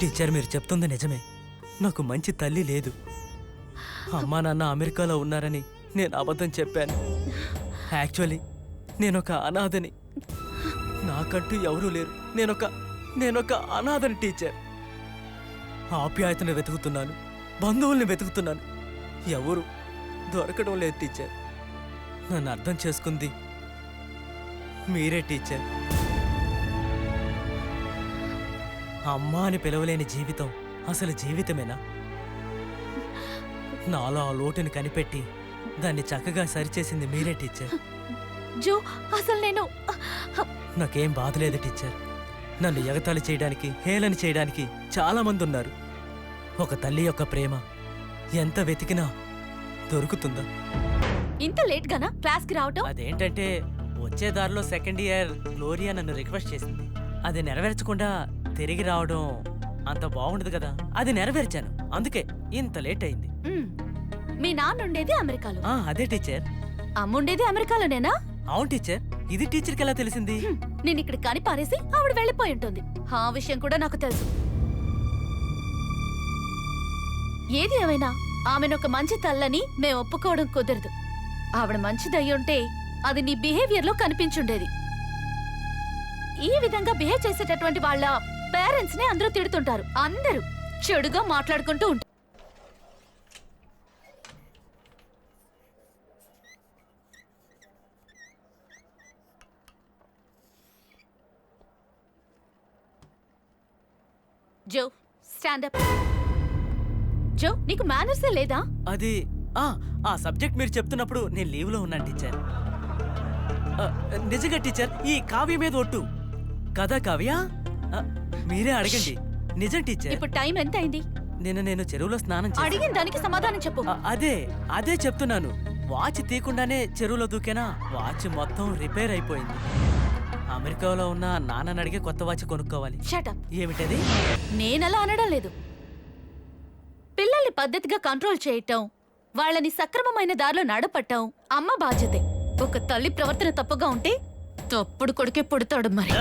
Teacher మీరు చెప్తుంది నిజమే. నాకు మంచి తల్లి లేదు. అమ్మా నాన్న అమెరికాలో ఉన్నారని నేను అబద్ధం చెప్పాను. యాక్చువల్లీ నేనొక అనాథని. నాకంటూ ఎవరూ లేరు. నేనొక నేనొక అనాథని టీచర్. ఆప్యాయతను వెతుకుతున్నాను. బంధువుల్ని వెతుకుతున్నాను. ఎవరు దొరకడం లేదు టీచర్. నన్ను అర్థం చేసుకుంది మీరే టీచర్. అమ్మా అని పిలవలేని జీవితం అసలు జీవితమేనా? నాలో ఆ లోటుని కనిపెట్టి దాన్ని చక్కగా సరిచేసింది మీరే టీచర్. జో అసలు నేను నాకేం బాధలేదు టీచర్. నన్ను ఎగతాళి చేయడానికి హేళన చేయడానికి చాలా మంది ఉన్నారు. ఒక తల్లి యొక్క ప్రేమ. ఎంత వెతికినా దొరుకుతుందా? ఇంత లేట్ గానా క్లాస్కి రావటం? అదేంటంటే వచ్చే దారిలో సెకండ్ ఇయర్ గ్లోరియా నన్ను రిక్వెస్ట్ చేసింది. అది నెరవేర్చకుండా తిరిగి రావడం అంత బాగుండదు కదా. అది నెరవేర్చాను. అందుకే ఇంత లేట్ అయింది. మ్. మీ నాన్న ఉండేది అమెరికాలో. ఆ అదే టీచర్. అమ్మ ఉండేది అమెరికాలోనేనా? అవును టీచర్. ఇది టీచర్కి ఎలా తెలిసింది? హ్మ్. నేను ఇక్కడ కని పారేసి ఆవిడ వెళ్ళిపోయి ఉంటుంది. ఆ విషయం కూడా నాకు తెలుసు. ఏది ఏమైనా? ఆమెను ఒక మంచి తల్లని మేము ఒప్పుకోవడం కుదరదు. ఆవిడ మంచిదయ్యి ఉంటే అది నీ బిహేవియర్లో కనిపించుండేది. ఈ విధంగా బిహేవ్ చేసేటటువంటి వాళ్ళ పేరెంట్స్ని అందరూ తిడుతుంటారు. అందరూ చెడుగా మాట్లాడుకుంటూ ఉంటారు జో స్టాండ్ అప్. జో నీకు మేనర్సే లేదా? అది ఆ ఆ సబ్జెక్ట్ మీరు చెప్తున్నప్పుడు నేను లీవ్లో ఉన్నాను టీచర్. నిజంగా టీచర్ ఈ కావ్య మీద ఒట్టు. కదా కావ్య? మీరే అడగండి. నిజం టీచర్. ఇప్పుడు టైం ఎంత అయింది నిన్న నేను చెరువులో స్నానం చేశాను. అడిగిన దానికి సమాధానం చెప్పు. అదే అదే చెప్తున్నాను. వాచ్ తీయకుండానే చెరువులో దూకేనా? వాచ్ మొత్తం రిపేర్ అయిపోయింది. అమెరికాలో ఉన్న నాన్నని అడిగే కొత్త వాచ్ కొనుక్కోవాలి. షటప్ ఏమిటది? నేనలా అనడం లేదు. పిల్లల్ని పద్ధతిగా కంట్రోల్ చేయటం వాళ్ళని సక్రమమైన దారిలో నడపటం అమ్మ బాధ్యతే. ఒక తల్లి ప్రవర్తన తప్పుగా ఉంటే తప్పుడు కొడుకే పుడతాడు మరి!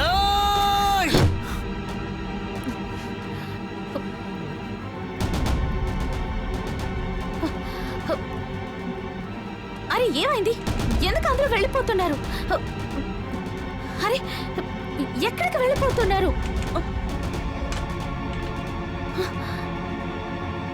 ఏమైంది? ఎందుకు అందరూ వెళ్ళిపోతున్నారు? అరే ఎక్కడికి వెళ్ళిపోతున్నారు?